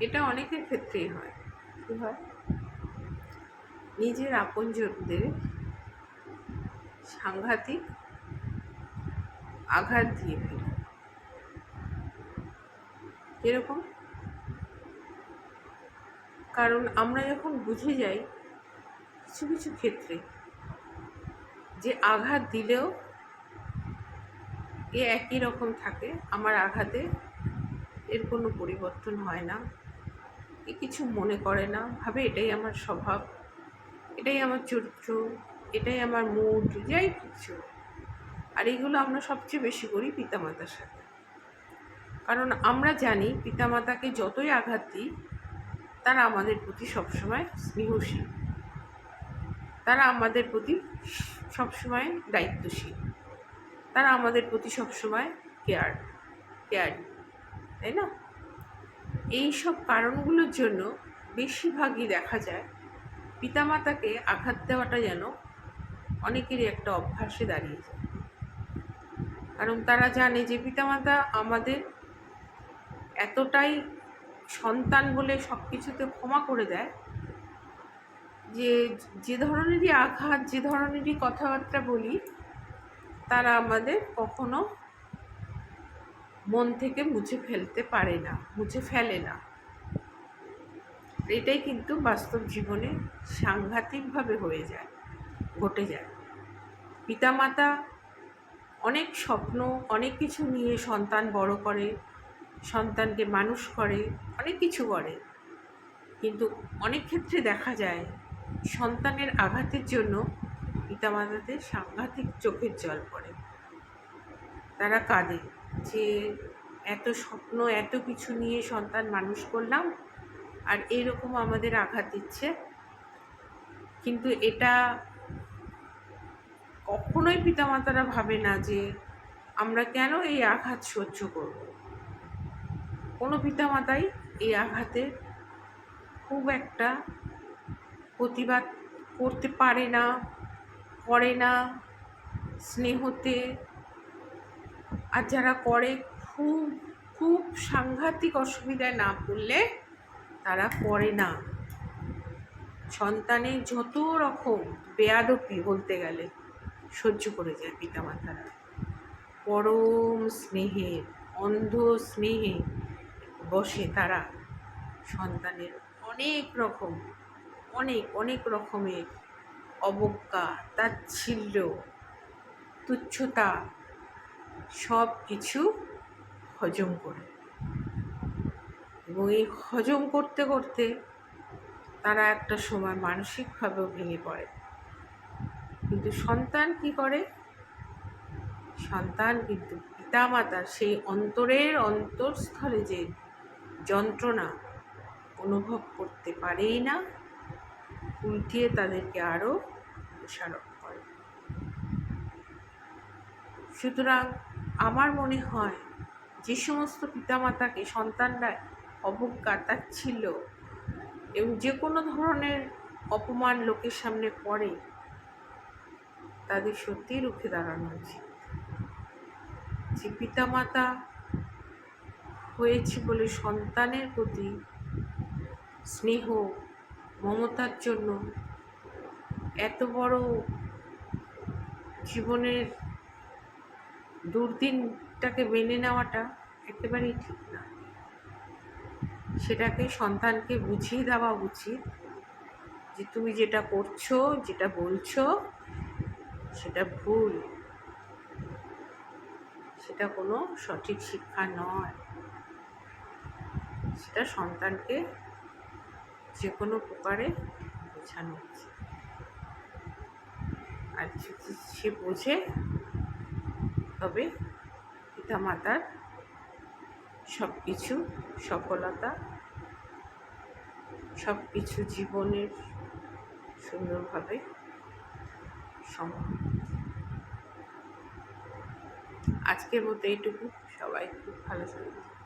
এটা অনেকের ক্ষেত্রেই হয়। কী হয়? নিজের আপনজনদের সাংঘাতিক আঘাত দিয়ে ফেলে। এরকম কারণ আমরা যখন বুঝে যাই কিছু কিছু ক্ষেত্রে যে আঘাত দিলেও এ একই রকম থাকে, আমার আঘাতে এর কোনো পরিবর্তন হয় না। এ কিছু মনে করে না। ভাবে এটাই আমার স্বভাব, এটাই আমার চরিত্র, এটাই আমার মুড যাই কিছু। আর এইগুলো আমরা সবচেয়ে বেশি করি পিতামাতার সাথে। কারণ আমরা জানি পিতামাতাকে যতই আঘাত দিই, তারা আমাদের প্রতি সবসময় স্নেহশীল। তারা আমাদের প্রতি সবসময় দায়িত্বশীল। তারা আমাদের প্রতি সবসময় কেয়ার কেয়ার তাই না? এই সব কারণগুলোর জন্য বেশিরভাগই দেখা যায় পিতামাতাকে আঘাত দেওয়াটা যেন অনেকেরই একটা অভ্যাসে দাঁড়িয়ে যায়। কারণ তারা জানে যে পিতামাতা আমাদের এতটাই সন্তান বলে সব কিছুতে ক্ষমা করে দেয় যে যে ধরনেরই আঘাত, যে ধরনেরই কথাবার্তা বলি, তারা আমাদের কখনো মন থেকে মুছে ফেলতে পারে না, মুছে ফেলে না। এটাই কিন্তু বাস্তব জীবনে সাংঘাতিকভাবে হয়ে যায়, ঘটে যায়। পিতামাতা অনেক স্বপ্ন, অনেক কিছু নিয়ে সন্তান বড় করে, সন্তানকে মানুষ করে, অনেক কিছু করে। কিন্তু অনেক ক্ষেত্রে দেখা যায়, সন্তানের আঘাতের জন্য পিতামাতাদের সাংঘাতিক চোখের জল পড়ে। তারা কাঁদে যে এত স্বপ্ন, এত কিছু নিয়ে সন্তান মানুষ করলাম আর এরকম আমাদের আঘাত দিচ্ছে। কিন্তু এটা কখনোই পিতামাতারা ভাবে না যে আমরা কেন এই আঘাত সহ্য করব। কোনো পিতামাতাই এই আঘাতে খুব একটা প্রতিবাদ করতে পারে না, করে না, স্নেহতে আর যারা করে, খুব খুব সাংঘাতিক অসুবিধায় না পড়লে তারা করে না। সন্তানের যত রকম বেয়াদপি বলতে গেলে, সহ্য করে যায় পিতামাতারা। পরম স্নেহের অন্ধ স্নেহে বসে তারা সন্তানের অনেক রকম, অনেক অনেক রকমের অবজ্ঞা, তাচ্ছিল্য, তুচ্ছতা সব কিছু হজম করে। এবং এই হজম করতে করতে তারা একটা সময় মানসিকভাবেও ভেঙে পড়ে। কিন্তু সন্তান কি করে? সন্তান কিন্তু পিতামাতার সেই অন্তরের অন্তঃস্থলে যে যন্ত্রণা অনুভব করতে পারেই না, উল্টিয়ে তাদেরকে আরও দোষারোপ করে। সুতরাং আমার মনে হয় যে সমস্ত পিতামাতাকে, সন্তানরা অবজ্ঞা তাচ্ছিল্য এবং যে কোনো ধরনের অপমান লোকের সামনে পড়ে তাদের সত্যিই রুখে দাঁড়ানো উচিত। যে পিতামাতা হয়েছে বলে সন্তানের প্রতি স্নেহ, মমতার জন্য এত বড় জীবনের দুর্দিনটাকে মেনে নেওয়াটা একেবারেই ঠিক না। সেটাকে সন্তানকে বুঝিয়ে দেওয়া উচিত যে তুমি যেটা করছ, যেটা বলছো, সেটা ভুল। সেটা কোনো সঠিক শিক্ষা নয়। সেটা সন্তানকে যে কোনো প্রকারে বোঝানো উচিত। আর যদি সে বোঝে তবে পিতামাতার সব কিছু সফলতা সব কিছু জীবনের সুন্দরভাবে সম্ভব আজকের মতো এইটুকু। সবাই খুব ভালো থাকবে